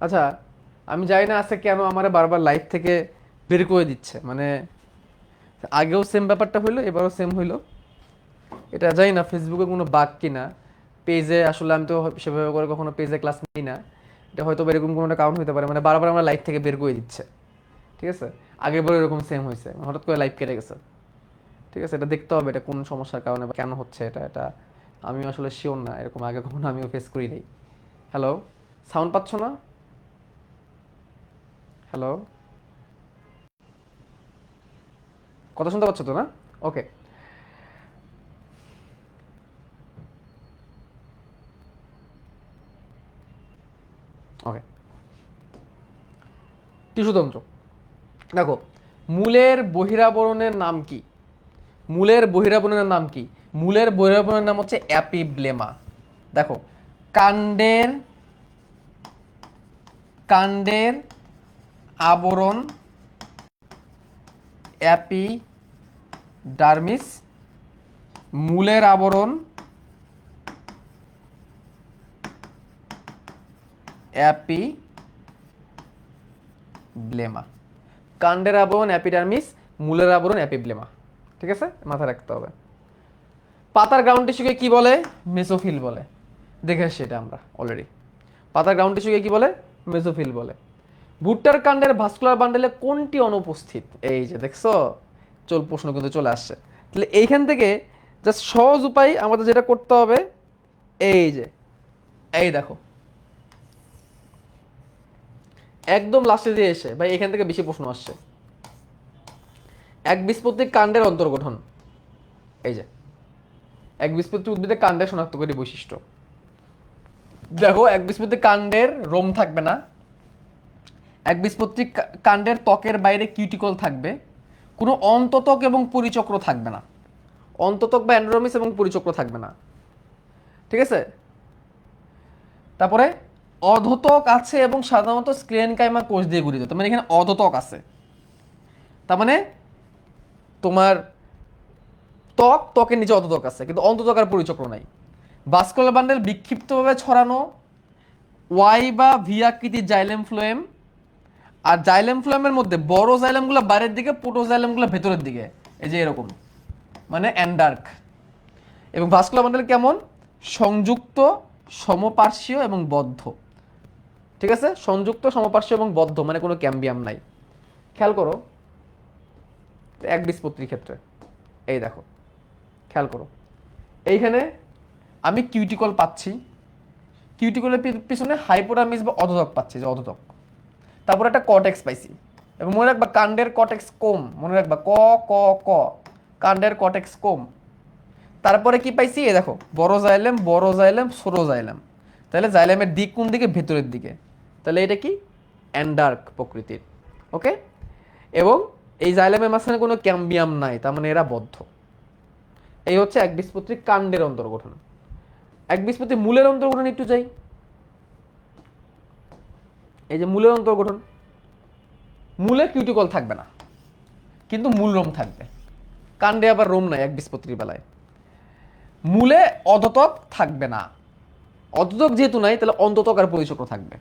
আচ্ছা আমি জানি না আজকে কেন আমার বারবার লাইফ থেকে বের করে দিচ্ছে। মানে আগেও সেম ব্যাপারটা হইল, এবারও সেম হইল। এটা জানি না ফেসবুকে কোনো বাগ কিনা। পেজে আসলে আমি তো সেভাবে করে কখনো পেজে ক্লাস নিই না। এটা হয়তো এরকম কোনো একটা কারণ হতে পারে। মানে বারবার আমরা লাইফ থেকে বের করে দিচ্ছে। ঠিক আছে? আগের বার এরকম সেম হয়েছে হঠাৎ করে লাইফ কেটে গেছে। ঠিক আছে? এটা দেখতে হবে এটা কোন সমস্যার কারণে বা কেন হচ্ছে এটা এটা আমি আসলে শিওর না। এরকম আগে কখনো আমিও ফেস করি নাই। হ্যালো সাউন্ড পাচ্ছ না? হ্যালো কথা শুনতে পাচ্ছ তো না? ওকে ওকে টিস্যুতন্ত্র দেখো, মূলের বহিরাবরণের নাম কি? মূলের বহিরাবরণের নাম কি? মূলের বহিরাবরণের নাম হচ্ছে অ্যাপিব্লেমা। দেখো, কাণ্ডের কাণ্ডের আবরণ, অ্যাপিডার্মিস, মূলের আবরণ অ্যাপি ব্লেমা কাণ্ডের আবরণ, অ্যাপিডার্মিস, মূলের আবরণ, অ্যাপিব্লেমা। ঠিক আছে? মাথায় রাখতে হবে। পাতার গ্রাউন্ড টিস্যুকে কি বলে? মেসোফিল বলে। দেখে এটা আমরা, অলরেডি। পাতার গ্রাউন্ড টিস্যুকে কি বলে? মেসোফিল বলে। ভুট্টার কাণ্ডের ভাস্কুলার বান্ডেলে কোনটি অনুপস্থিত? এই যে দেখছ, চল প্রশ্ন কিন্তু চলে আসছে। তাহলে এইখান থেকে জাস্ট সহজ উপায় আমাদের যেটা করতে হবে, এই যে, এই দেখো। একদম লাস্টে দিয়ে এসে, ভাই, এখান থেকে বেশি প্রশ্ন আসছে। এক বীজপত্রী কাণ্ডের অন্তর্গঠন। এই যে, এক বীজপত্রী উদ্ভিদের কাণ্ডের শনাক্তকারী বৈশিষ্ট্য। দেখো, এক বীজপত্রী কাণ্ডের রোম থাকবে না। এক বীজপত্রী কা- কাণ্ডের ত্বকের বাইরে কিউটিকল থাকবে। কোনো অন্ততক এবং পরিচক্র থাকবে না। অন্ততক বা অ্যান্ড্রোমিস এবং পরিচক্র থাকবে না। ঠিক আছে? তারপরে অধতক আছে এবং সাধারণত স্ক্লেনকাইমা কোষ দিয়ে গঠিত। তার মানে এখানে অধতক আছে। তার মানে তোমার ত্বক, ত্বকের নিচে অধতক আছে, কিন্তু অন্ততক আর পরিচক্র নাই। ভাস্কুলার বান্ডেল বিক্ষিপ্তভাবে ছড়ানো, ওয়াই বা ভি জাইলেম ফ্লোয়েম আর জাইলেম ফ্লামের মধ্যে বড় জাইলেমগুলো বাইরের দিকে পোটো জাইলেমগুলো ভেতরের দিকে। এই যে এরকম। মানে অ্যান্ডার্ক এবং ভাস্কুলার বান্ডেল কেমন? সংযুক্ত, সমপার্শ্বীয় এবং বদ্ধ। ঠিক আছে? সংযুক্ত, সমপার্শ্বীয় এবং বদ্ধ মানে কোনো ক্যাম্বিয়াম নাই। খেয়াল করো। এক বীজপত্রীর ক্ষেত্রে। এই দেখো। খেয়াল করো। এইখানে আমি কিউটিকল পাচ্ছি। কিউটিকলের পিছনে হাইপোটামিস বা অধতক পাচ্ছি, যে অধতক তারপর একটা কটেক্স পাইছি। এবং মনে রাখবা কাণ্ডের কটেক্স কম, মনে রাখবা ক ক ক, কাণ্ডের কটেক্স কম। তারপরে কি পাইছি? এ দেখো, বড় জাইলেম বড় জাইলেম ছোট জাইলেম তাহলে জাইলেমের দিক কোন দিকে? ভেতরের দিকে। তাহলে এটা কি? অ্যান্ডার্ক প্রকৃতির। ওকে এবং এই জাইলেমের মাঝখানে কোনো ক্যাম্বিয়াম নাই, তার মানে এরা বদ্ধ। এই হচ্ছে এক বীজপত্রী কাণ্ডের অন্তর্গঠন। এক বীজপত্রী মূলের অন্তর্গঠন একটু যাই। এই যে মূলের অন্তর্গঠন মূলে কিউটিকল থাকবে না, কিন্তু মূল রোম থাকবে। কাণ্ডে আবার রোম নাই এক বীজপত্রীর বেলায়। মূলে অধতক থাকবে না। অধতক যেহেতু নাই, তাহলে অন্ততক আর পরিচক্র থাকবে।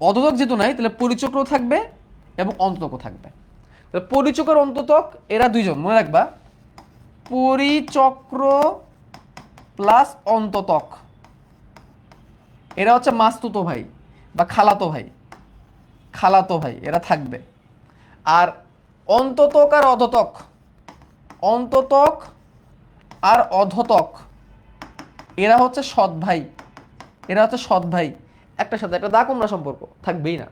অধতক যেহেতু নাই, তাহলে পরিচক্র থাকবে এবং অন্ততকও থাকবে। তাহলে পরিচক্র অন্ততক, এরা দুইজন, মনে রাখবা, পরিচক্র প্লাস অন্ততক। এরা হচ্ছে মাস্তুতো ভাই। বা খালাতো ভাই খালাতো ভাই, এরা থাকবে। আর অন্ততক আর অধতক, অন্ততক আর অধতক, এরা হচ্ছে সৎ ভাই, এরা হচ্ছে সৎ ভাই। একটা সাথে একটা দা কোমরা সম্পর্ক, থাকবেই না।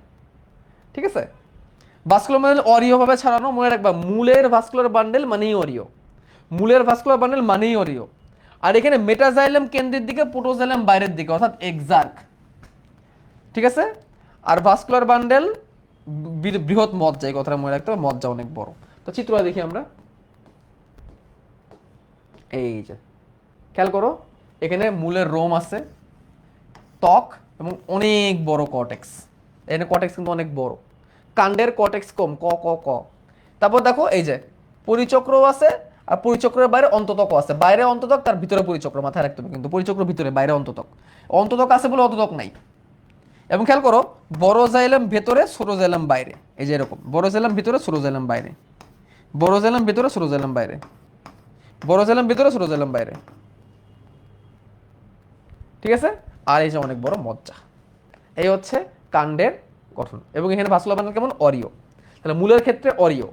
ঠিক আছে? ভাস্কুলার বান্ডেল অরিও ভাবে ছাড়ানো, মনে রাখবা, মূলের ভাস্কুলার বান্ডেল মানেই অরিও মূলের ভাস্কুলার বান্ডেল মানেই অরিও আর এখানে মেটাজাইলাম কেন্দ্রের দিকে পোটোজাইলাম বাইরের দিকে, অর্থাৎ এক্সার্ক ঠিক আছে? আর ভাস্কুলার বান্ডেল বৃহৎ মজ্জা এই কথাটা মনে রাখতে হবে মজ্জা অনেক বড়। তো চিত্র দেখি আমরা। এই যে, খেয়াল করো, এখানে মূলের রোম আছে, ত্বক এবং অনেক বড় কটেক্স এখানে কটেক্স কিন্তু অনেক বড়। কাণ্ডের কটেক্স কম, ক ক ক। তারপর দেখো, এই যে পরিচক্রও আছে আর পরিচক্রের বাইরে অন্ততক আছে। বাইরে অন্ততক, তার ভিতরে পরিচক্র মাথায় রাখতে হবে কিন্তু, পরিচক্র ভিতরে, বাইরে অন্ততক। অন্ততক আছে বলে অন্ততক নাই। এবং খেয়াল করো, বড় জাইলাম ভেতরে, ছোট জাইলাম বাইরে। এই যে এরকম, বড় জাইলাম ভিতরে, ছোট জাইলাম বাইরে। বড় জাইলাম ভিতরে, ছোট জাইলাম বাইরে। বড় জাইলাম ভিতরে, ছোট জাইলাম বাইরে। ঠিক আছে? আর এই যে অনেক বড় মজ্জা। এই হচ্ছে কাণ্ডের গঠন। এবং এখানে ভাসুলা বানান কেমন? অরিও। তাহলে মূলের ক্ষেত্রে অরিও।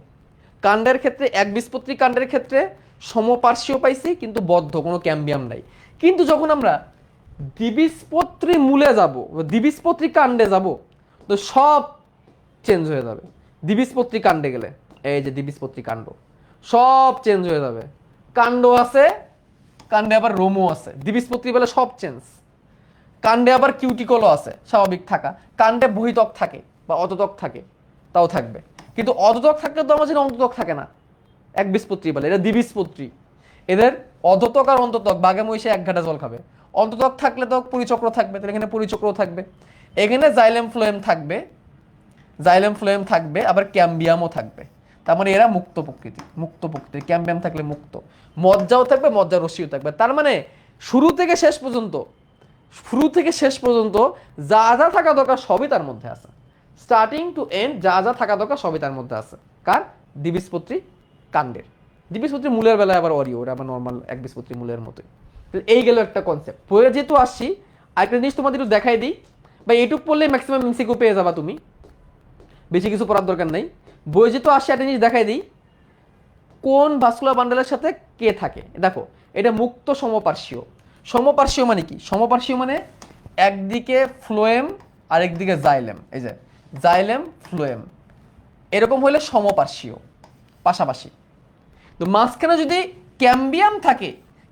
কাণ্ডের ক্ষেত্রে, এক বিস্পত্রি কাণ্ডের ক্ষেত্রে সমপার্শ্বীয় পাইছি, কিন্তু বদ্ধ, কোনো ক্যাম্বিয়াম নাই। কিন্তু যখন আমরা দ্বিবীজপত্রী মূলে যাব, দ্বিবীজপত্রী কাণ্ডে যাব, তো সব চেঞ্জ হয়ে যাবে। দ্বিবীজপত্রী কাণ্ডে গেলে, এই যে দ্বিবীজপত্রী কাণ্ড, সব চেঞ্জ হয়ে যাবে। কাণ্ড আছে, কাণ্ডে আবার রোমও আছে, দ্বিবীজপত্রী বলে সব চেঞ্জ কাণ্ডে আবার কিউটিকলও আছে, স্বাভাবিক থাকা। কাণ্ডে বহিতক থাকে বা অততক থাকে, তাও থাকবে। কিন্তু অততক থাকলে তো আমার অন্ততক থাকে না। এক বীজপত্রী বলে, এটা দ্বিবীজপত্রী। এদের অধতক আর অন্ততক, বাঘে, মহিষে এক ঘাটা জল খাবে। অন্ততক থাকলে তো পরিচক্র থাকবে, তাহলে এখানে পরিচক্র থাকবে। এখানে জাইলেম ফ্লোয়েম থাকবে জাইলেম ফ্লোয়েম থাকবে, আবার ক্যাম্বিয়ামও থাকবে। তার মানে এরা মুক্ত প্রকৃতি মুক্ত প্রকৃতি। ক্যাম্বিয়াম থাকলে মুক্ত। মজ্জাও থাকবে মজ্জা রশ্মিও থাকবে। তার মানে শুরু থেকে শেষ পর্যন্ত, শুরু থেকে শেষ পর্যন্ত যা যা থাকা দরকার সবই তার মধ্যে আছে। স্টার্টিং টু এন্ড যা যা থাকা দরকার সবই তার মধ্যে আছে। কার? দ্বিবীজপত্রী কাণ্ডের। দ্বিবীজপত্রী মূলের বেলায় আবার অরিও ওটা আবার নর্মাল এক বীজপত্রী মূলের মতোই। এই গেল একটা কনসেপ্ট বইয়ে যেহেতু আসছি, আরেকটা জিনিস তোমাদের একটু দেখাই দিই। বা এইটুক পড়লে ম্যাক্সিমাম এমসিকিউ পেয়ে যাবা তুমি। বেশি কিছু পড়ার দরকার নেই। বই যেহেতু আসছে একটা জিনিস দেখাই দিই। কোন ভাস্কুলার বান্ডেলের সাথে কে থাকে? দেখো, এটা মুক্ত সমপার্শ্বীয়। সমপার্শ্বীয় মানে কি? সমপার্শ্বীয় মানে একদিকে ফ্লোয়েম আর একদিকে জাইলেম এই যে জাইলেম ফ্লোয়েম এরকম হলে সমপার্শ্বীয়, পাশাপাশি। তো মাঝখানে যদি ক্যাম্বিয়াম থাকে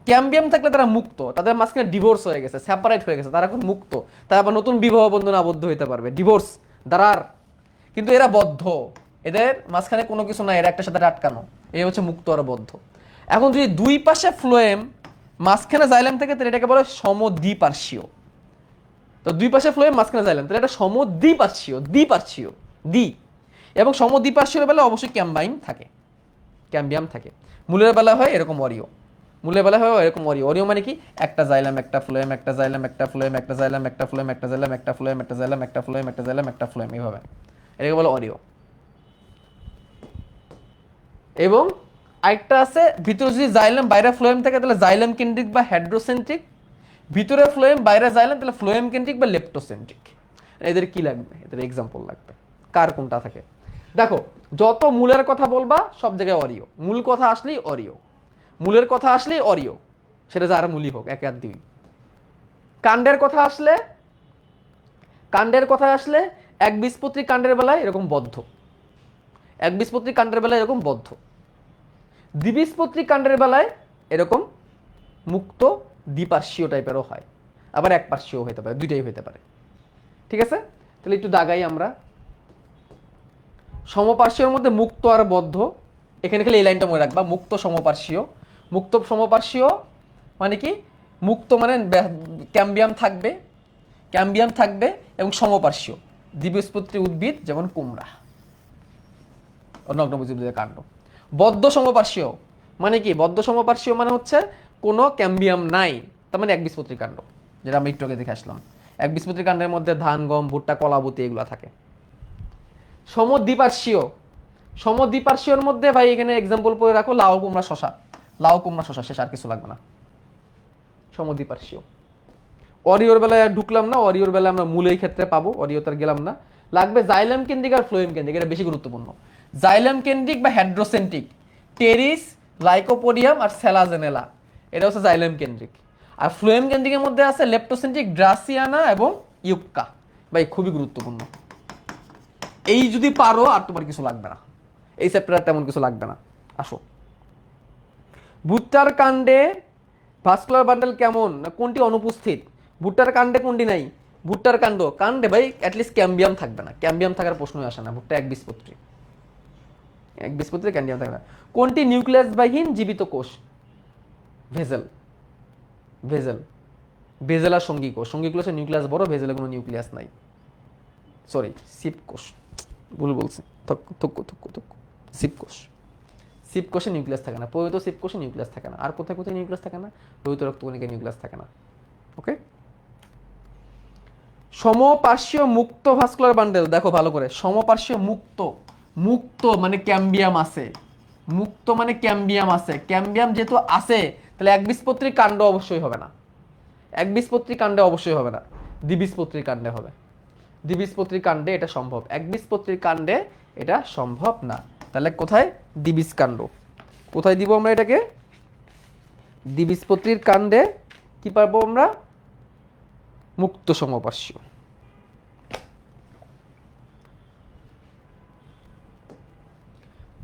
ক্যাম্বিয়াম থাকলে তারা মুক্ত, তাদের মাঝখানে ডিভোর্স হয়ে গেছে সেপারেট হয়ে গেছে, তারা এখন মুক্ত, তারা আবার নতুন বিবাহ বন্ধনে আবদ্ধ হতে পারবে ডিভোর্স দ্বারার কিন্তু এরা বদ্ধ, এদের মাঝখানে কোনো কিছু নাই, এরা একটা সাথে আটকানো, এই হচ্ছে মুক্ত আর বদ্ধ। এখন যদি দুই পাশে ফ্লোয়েম মাঝখানে জাইলাম থাকে, তাহলে এটাকে বলে সমদ্বিপার্শ্বীয়। তো দুই পাশে ফ্লোয়েম মাঝখানে জাইলাম তাহলে এটা সমদ্বিপার্শ্বীয়, দ্বিপার্শ্বীয়, দ্বি। এবং সমদ্বিপার্শ্বীয় বেলা অবশ্যই ক্যাম্বাইন থাকে, ক্যাম্বিয়াম থাকে। মূলের বেলা হয় এরকম অরিও মূলের বেলা হয় এরকম অরিও অরিও মানে কি? একটা জাইলাম, একটা ফ্লোয়েম, একটা জাইলাম, একটা ফ্লোয়েম, একটা জাইলাম, একটা ফ্লোয়েম, একটা জাইলাম, একটা ফ্লোয়েম, একটা জাইলাম, একটা ফ্লোয়েম, একটা জাইলাম, একটা ফ্লোয়েম, এইভাবে। এটাকে বলে অরিও এবং আরেকটা আছে, ভিতরে যদি জাইলাম, বাইরে ফ্লোয়েম থাকে, তাহলে জাইলাম কেন্দ্রিক বা হেড্রোসেন্ট্রিক ভিতরে ফ্লোয়েম, বাইরে জাইলাম, তাহলে ফ্লোয়েম কেন্দ্রিক বা লেপ্টোসেন্ট্রিক এদের কি লাগবে? এদের এক্সাম্পল লাগবে। কার কোনটা থাকে? দেখো, যত মূলের কথা বলবা, সব জায়গায় অরিও মূল কথা আসলেই অরিও মূলের কথা আসলেই অরিও, সেটা যার মূলই হোক, এক আর দুই। কাণ্ডের কথা আসলে, কাণ্ডের কথা আসলে এক বীজপত্রী কাণ্ডের বেলায় এরকম বদ্ধ। এক বীজপত্রী কাণ্ডের বেলায় এরকম বদ্ধ। দ্বিবীজপত্রী কাণ্ডের বেলায় এরকম মুক্ত দ্বিপার্শ্বীয় টাইপেরও হয়। আবার এক পার্শ্বীয় হতে পারে, দুইটাই হতে পারে। ঠিক আছে? তাহলে একটু দাগাই আমরা। সমপার্শ্বীয়র মধ্যে মুক্ত আর বদ্ধ, এখানে খালি এই লাইনটা মনে রাখবা, মুক্ত সমপার্শ্বীয়। মুক্ত সমপার্শ্বীয় মানে কি? মুক্ত মানে ক্যাম্বিয়াম থাকবে ক্যাম্বিয়াম থাকবে এবং সমপার্শ্বীয় দ্বিবীজপত্রী উদ্ভিদ যেমন কুমড়া। নগ্নভোজীদের কাণ্ড। বদ্ধ সমপার্শ্বীয় মানে কি? বদ্ধ সমপার্শ্বীয় মানে হচ্ছে কোনো ক্যাম্বিয়াম নাই। তার মানে এক বীজপত্রী কাণ্ড, যেটা আমি একটু আগে দেখে আসলাম। এক বীজপত্রী কাণ্ডের মধ্যে ধান, গম, ভুট্টা কলাবতী এগুলো থাকে। সমদ্বিপার্শ্বীয়। সমদ্বিপার্শ্বীয়র মধ্যে ভাই এখানে এক্সাম্পল পড়ে রাখো, লাউ, কুমড়া শশা লাউ, কুমড়া শশা শেষ, আর কিছু লাগবে না। সমদ্বিপার্শ্বীয় অরিওর বেলায় ঢুকলাম না, অরিওর বেলায় আমরা মূলের ক্ষেত্রে পাবো, অরিও তার গেলাম না। লাগবে জাইলাম কেন্দ্রিক আর ফ্লোয়েম কেন্দ্রিক, এটা বেশি গুরুত্বপূর্ণ। জাইলাম কেন্দ্রিক বা হেড্রোসেন্ট্রিক টেরিস লাইকোপোডিয়াম আর সেলাজেনেলা এটা হচ্ছে জাইলাম কেন্দ্রিক। আর ফ্লোয়েম কেন্দ্রিকের মধ্যে আছে লেপ্টোসেন্ট্রিক ড্রাসিয়ানা এবং ইউক্কা ভাই, খুবই গুরুত্বপূর্ণ। এই যদি পারো, আর তোমার কিছু লাগবে না। এই চ্যাপ্টার তেমন কিছু লাগবে না। আসো। ভুট্টার কাণ্ডে ভাস্কুলার বান্ডেল কেমন? না কোনটি অনুপস্থিত? ভুট্টার কাণ্ডে কোনটি নাই? ভুট্টার কাণ্ড। কাণ্ডে ভাই অ্যাটলিস্ট ক্যাম্বিয়াম থাকবে না। ক্যাম্বিয়াম থাকার প্রশ্নই আসে না। ভুট্টা এক বীজপত্রী এক বীজপত্রী ক্যাম্বিয়াম থাকবে না। কোনটি নিউক্লিয়াস বাহীন জীবিত কোষ? ভেজেল। ভেজেল। ভেজেল আর সঙ্গী কোষ। সঙ্গী কোষের নিউক্লিয়াস বড়, ভেজেলে কোনো নিউক্লিয়াস নাই। সরি সিপ কোষ। ভুল বলছি। থক্কু থক্কু থক্কু থক্কু সিপ কোষ। সিপ কোষে নিউক্লিয়াস থাকে না পরিহিত সিপ কোষে নিউক্লিয়াস থাকে না, আর কোথায় কোথায় নিউক্লিয়াস থাকে না? রোহিত রক্তকণিকা নিউক্লিয়াস থাকে না। ওকে? সমপার্শ্বীয় মুক্ত ভাস্কুলার বান্ডেল, দেখো ভালো করে সমপার্শ্বীয় মুক্ত মুক্ত মানে ক্যাম্বিয়াম আছে। মুক্ত মানে ক্যাম্বিয়াম আছে। ক্যাম্বিয়াম যেহেতু আছে, তাহলে একবীজপত্রী কাণ্ড অবশ্যই হবে না। একবীজপত্রী কাণ্ডে অবশ্যই হবে না। দ্বিবীজপত্রী কাণ্ডে হবে। দ্বিবীজপত্রী কাণ্ডে এটা সম্ভব। একবীজপত্রী কাণ্ডে এটা সম্ভব না। তাহলে কোথায়? দ্বিবীজ কাণ্ড। কোথায় দিব আমরা এটাকে? দ্বিবীজপত্রীর কাণ্ডে কি পাবো আমরা? মুক্ত সমপার্শ্ব।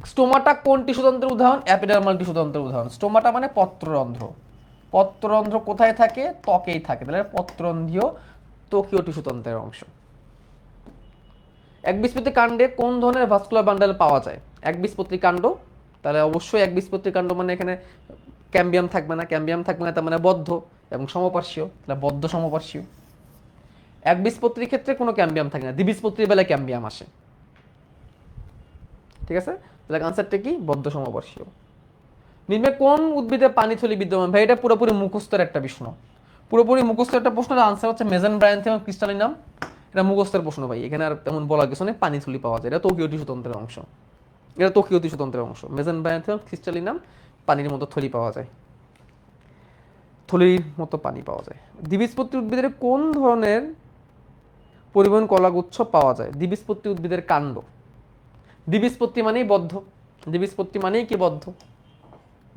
স্টোমাটা কোন টিস্যুতন্ত্রের উদাহরণ? অ্যাপিডার্মাল টিস্যুতন্ত্রের উদাহরণ। স্টোমাটা মানে পত্ররন্ধ্র। পত্ররন্ধ্র কোথায় থাকে? ত্বকেই থাকে। তাহলে পত্ররন্ধ্রীয় ত্বকীয় টিস্যুতন্ত্রের অংশ। একবীজপত্রী কাণ্ডে কোন ধরনের ভাস্কুলার বান্ডেল পাওয়া যায়? একবীজপত্রী কাণ্ড, তাহলে অবশ্যই এক একবীজপত্রী কাণ্ড মানে এখানে ক্যাম্বিয়াম থাকবে না। ক্যাম্বিয়াম থাকবে না, তার মানে বদ্ধ এবং সমপার্শ্বীয়, তাহলে বদ্ধ সমপার্শ্বীয়। একবীজপত্রীর ক্ষেত্রে কোনো ক্যাম্বিয়াম থাকে না দ্বিবীজপত্রীর বেলায় ক্যাম্বিয়াম আসে। ঠিক আছে? তাহলে আনসারটা কি? বদ্ধ সমপার্শ্বীয়। নিম্নে কোন উদ্ভিদে পানি থলি বিদ্যমান? ভাই, এটা পুরোপুরি মুখস্থের একটা প্রশ্ন। পুরোপুরি মুখস্থের একটা প্রশ্ন আনসার হচ্ছে মেজেন ব্রায়ান্থিয়াম ক্রিস্টালিনাম এটা মুখস্থের প্রশ্ন, ভাই। এখানে আর তেমন বলার কিছু নেই, পানি থলি পাওয়া যায়। এটা তকীয় টিস্যুতন্ত্রের অংশ। এটা তকীয় টিস্যুতন্ত্রের অংশ। মেজেন ব্রায়ান্থিয়াম ক্রিস্টালিনাম পানির মতো থলি পাওয়া যায়। থলির মতো পানি পাওয়া যায়। দ্বিবীজপত্রী উদ্ভিদের কোন ধরনের পরিবহন কলাগুচ্ছ পাওয়া যায়? দ্বিবীজপত্রী উদ্ভিদের কাণ্ড। দ্বিবীজপত্রী মানেই বদ্ধ। দ্বিবীজপত্রী মানেই কি বদ্ধ?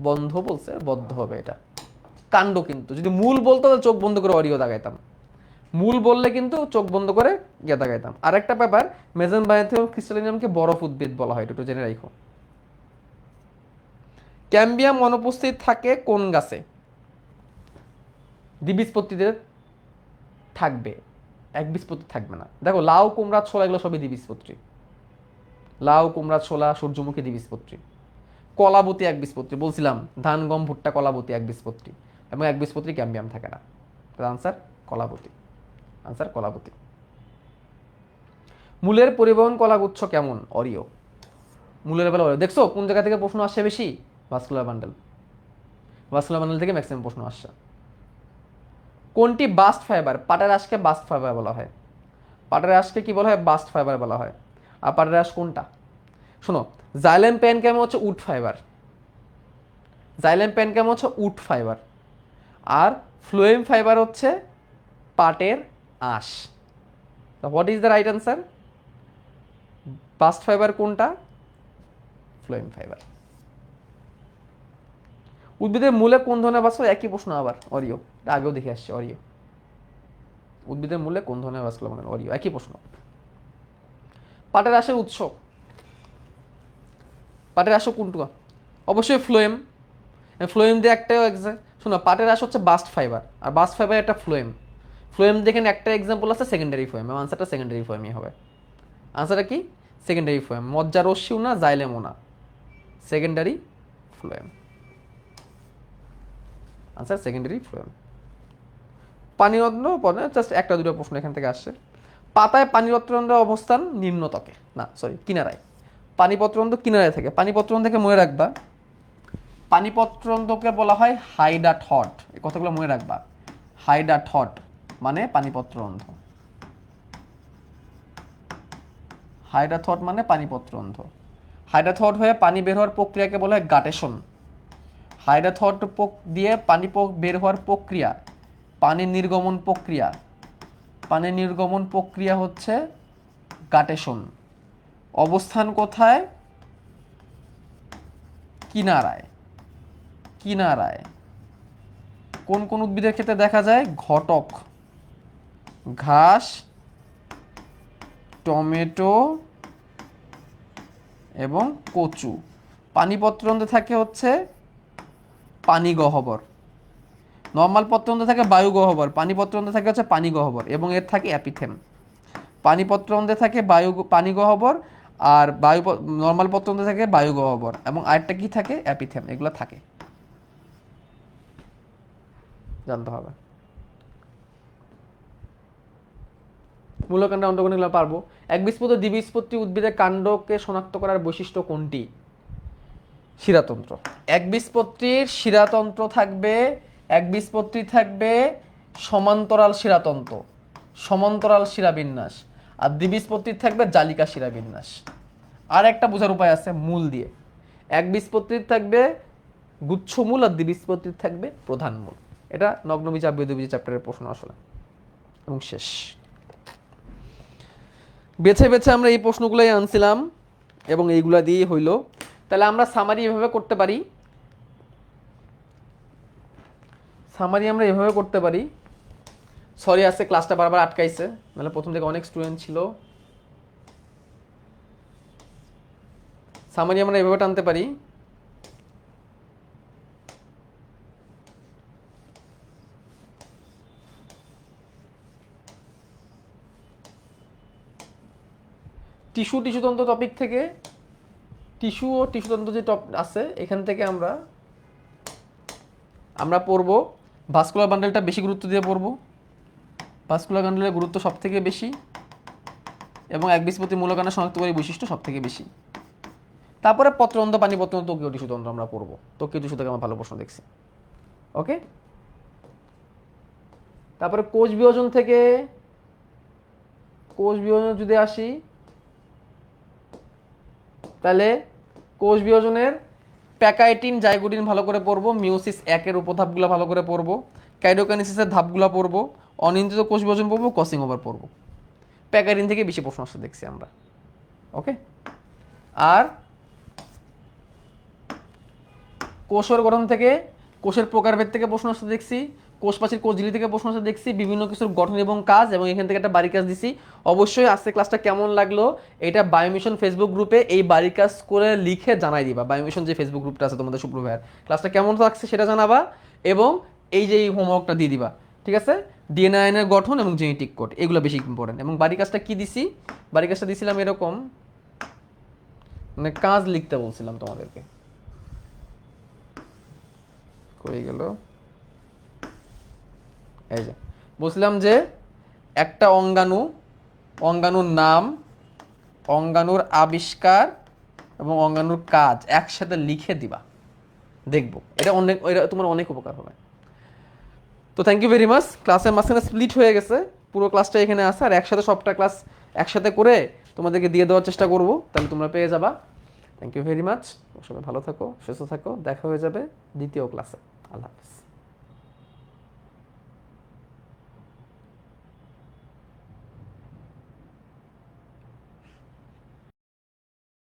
বন্ধ বলছে বদ্ধ হবে এটা। কাণ্ড কিন্তু। যদি মূল বলতো, তাহলে চোখ বন্ধ করে অরিও দাগাইতাম। মূল বললে কিন্তু চোখ বন্ধ করে ইয়ে গাইতাম। আর একটা ব্যাপার, মেজেন বায়োথিয়াম ক্রিস্টালিনামকে বরফ উদ্ভিদ বলা হয় একটু জেনে রাখো। ক্যাম্বিয়াম অনুপস্থিত থাকে কোন গাছে? দ্বিবীজপত্রীতে থাকবে একবীজপত্রী থাকবে না। দেখো, লাউ, কুমড়া, ছোলা এগুলো সবই দ্বিবীজপত্রী লাউ, কুমড়া, ছোলা, সূর্যমুখী দ্বিবীজপত্রী কলাবতী একবীজপত্রী বলছিলাম, ধান, গম, ভুট্টা, কলাবতী একবীজপত্রী এবং একবীজপত্রী ক্যাম্বিয়াম থাকে না। আনসার কলাবতী। আনসার কলাবতী মূলের পরিবহন কলাগুচ্ছ কেমন? অরিও মূলের বেলা অরিও দেখছ? কোন জায়গা থেকে প্রশ্ন আসছে বেশি? ভাস্কুলার বান্ডেল ভাস্কুলার বান্ডেল থেকে ম্যাক্সিমাম প্রশ্ন আসছে। কোনটি বাস্ট ফাইবার পাটের আঁশকে বাস্ট ফাইবার বলা হয়। পাটের আঁশকে কি বলা হয়? বাস্ট ফাইবার বলা হয়। আর পাটের আঁশ কোনটা? শোনো জাইলেম পেন কেমন হচ্ছে? উড ফাইবার জাইলেম পেন কেমন হচ্ছে? উড ফাইবার আর ফ্লোয়েম ফাইবার হচ্ছে পাটের আঁশ। What is the right answer bast fibre কোনটা? ফ্লোয়েম ফাইবার উদ্ভিদের মূলে কোন ধরনের ভাস্কুলার একই প্রশ্ন আবার অরিও আগেও দেখে আসছে অরিও উদ্ভিদের মূলে কোন ধরনের ভাস্কুলার মানে অরিও একই প্রশ্ন। পাটের আশের উৎস। পাটের আশ কোনটু? অবশ্যই ফ্লোয়েম ফ্লোয়েম দিয়ে একটা এক্সাম শোনো, পাটের আশ হচ্ছে বাস্ট ফাইবার আর বাস্ট ফাইবার একটা ফ্লোয়েম ফ্লোয়েম দেখেন একটা এক্সাম্পল আছে সেকেন্ডারি ফ্লোয়েম আনসারটা সেকেন্ডারি ফ্লোয়েমই হবে। আনসারটা কি? সেকেন্ডারি ফ্লোয়েম মজ্জা রশ্মিও না, জাইলেমও না। Secondary phloem answer secondary phloem পানিরত্ন just একটা দুটো প্রশ্ন এখান থেকে আসছে। পাতায় পানিপত্রন্ধ্রের অবস্থান নিম্নতকে না সরি কিনারায়। পানিপত্রন্ধ্র কিনারায় থাকে। পানিপত্রন্ধ্র থেকে মনে রাখবা। পানিপত্রন্ধ্রকে বলা হয় হাইডা থট এই কথাগুলো মনে রাখবা। হাইডা থট মানে পানিপত্র অন্ধ। হাইড্রাথট মানে পানিপত্র অন্ধ। হাইড্রাথট হয়ে পানি বের হওয়ার প্রক্রিয়াকে বলা হয় গাটেশন। হাইড্রাথট থট দিয়ে পানি বের হওয়ার প্রক্রিয়া, পানি নির্গমন প্রক্রিয়া। পানি নির্গমন প্রক্রিয়া হচ্ছে গাটেশন। অবস্থান কোথায়? কিনারায়। কিনারায়। কোন কোন উদ্ভিদের ক্ষেত্রে দেখা যায়? ঘটক। ঘাস, টমেটো এবং কচু। পানিপত্রন্তে থাকে হচ্ছে পানি গহ্বর। নর্মাল পত্রন্তে থাকে বায়ু গহ্বর পানি পত্রন্তে থাকে হচ্ছে পানি গহ্বর এবং এর থাকে অ্যাপিথেম। পানি পত্রন্তে থাকে বায়ু পানি গহ্বর আর বায়ু নর্মাল পত্রন্তে থাকে বায়ু গহ্বর এবং আরেকটা কি থাকে? অ্যাপিথেম, এগুলো থাকে। জানতে হবে। মূলকাণ্ডে অন্তর্গণগুলো পারব। একবীজপত্রী দ্বিবীজপত্রী উদ্ভিদের কাণ্ডকে শনাক্ত করার বৈশিষ্ট্য কোনটি? শিরাতন্ত্র। এক একবীজপত্রীর শিরাতন্ত্র থাকবে একবীজপত্রী থাকবে সমান্তরাল শিরাতন্ত্র, সমান্তরাল শিরাবিন্যাস, আর দ্বিবীজপত্রীর থাকবে জালিকা শিরাবিন্যাস। আর একটা বোঝার উপায় আছে মূল দিয়ে। এক বীজপত্রীর থাকবে গুচ্ছমূল আর দ্বিবীজপত্রীর থাকবে প্রধান মূল। এটা নগ্নবীজ আবৃতবীজ চ্যাপ্টারের প্রশ্ন আসলে। এবং শেষ। বেছে বেছে আমরা এই প্রশ্নগুলোই আনছিলাম এবং এইগুলো দিয়েই হইল। তাহলে আমরা সামারি এভাবে করতে পারি। সামারি আমরা এভাবে করতে পারি। সরি আছে ক্লাসটা বারবার আটকাইছে। নাহলে প্রথম থেকে অনেক স্টুডেন্ট ছিল। সামারি আমরা এভাবে টানতে পারি। টিস্যু, টিস্যুতন্ত্র টপিক থেকে, টিস্যু ও টিস্যুতন্ত্র যে টপ আছে, এখান থেকে আমরা আমরা পড়ব। ভাস্কুলার বান্ডেলটা বেশি গুরুত্ব দিয়ে পড়ব। ভাস্কুলার বান্ডেলের গুরুত্ব সব থেকে বেশি এবং এক বীজপতি মূলকানা শনাক্তকারী বৈশিষ্ট্য সব থেকে বেশি। তারপরে পত্রন্ত্র পানি পত্রন্ত্র তকীয় টিস্যুতন্ত্র আমরা পড়ব। তকীয় টিস্যু থেকে আমরা ভালো প্রশ্ন দেখছি। ওকে তারপরে কোষ বিভাজন থেকে, কোষ বিভাজন যদি আসি তাহলে কোষ বিভাজনের প্যাকাইটিন, জাইগোটিন ভালো করে পড়ব মিউসিস একের উপধাপগুলো ভালো করে পড়ব কাইডোকাইনেসিসের ধাপগুলো পড়ব, অনিয়ন্ত্রিত কোষ বিভাজন পড়ব ক্রসিং ওভার পড়ব। প্যাকাইটিন থেকে বেশি প্রশ্ন আসতে দেখছি আমরা। ওকে আর কোষের গঠন থেকে কোষের প্রকারভেদ থেকে প্রশ্ন আসতে দেখছি। কোষ প্রাচীর কোষ ঝিলি থেকে প্রশ্ন দেখছি বিভিন্ন কিছুর গঠন এবং কাজ এবং এখান থেকে একটা বাড়ি কাজ দিছি। অবশ্যই আজকে ক্লাসটা কেমন লাগল? এটা বায়োমিশন ফেসবুক গ্রুপে এই বাড়ি কাজ করে লিখে জানাই দিবা। বায়োমিশন যে ফেসবুক গ্রুপটা আছে তোমাদের শুক্রবার ক্লাসটা কেমন লাগছে সেটা জানাবা এবং এই যে এই হোমওয়ার্কটা দিয়ে দিবা। ঠিক আছে? ডিএনআইএনের গঠন এবং জেনেটিক কোড এগুলো বেশি ইম্পর্টেন্ট এবং বাড়ি কাজটা কি দিছি? বাড়ি কাজটা দিছিলাম এরকম মানে কাজ লিখতে বলছিলাম তোমাদেরকে। কই গেল? এই যে বলছিলাম যে একটা অঙ্গাণু, অঙ্গাণুর নাম, অঙ্গাণুর আবিষ্কার এবং অঙ্গাণুর কাজ একসাথে লিখে দিবা। দেখব। এটা অনেক, এটা তোমার অনেক উপকার হবে। তো থ্যাংক ইউ ভেরি মাচ ক্লাসের মাঝখানে স্প্লিট হয়ে গেছে। পুরো ক্লাসটা এখানে আছে। আর একসাথে সবটা ক্লাস একসাথে করে তোমাদেরকে দিয়ে দেওয়ার চেষ্টা করব। তাহলে তোমরা পেয়ে যাবা। থ্যাংক ইউ ভেরি মাচ সবাই ভালো থাকো, সুস্থ থাকো। দেখা হয়ে যাবে দ্বিতীয় ক্লাসে আল্লাহ হাফিজ।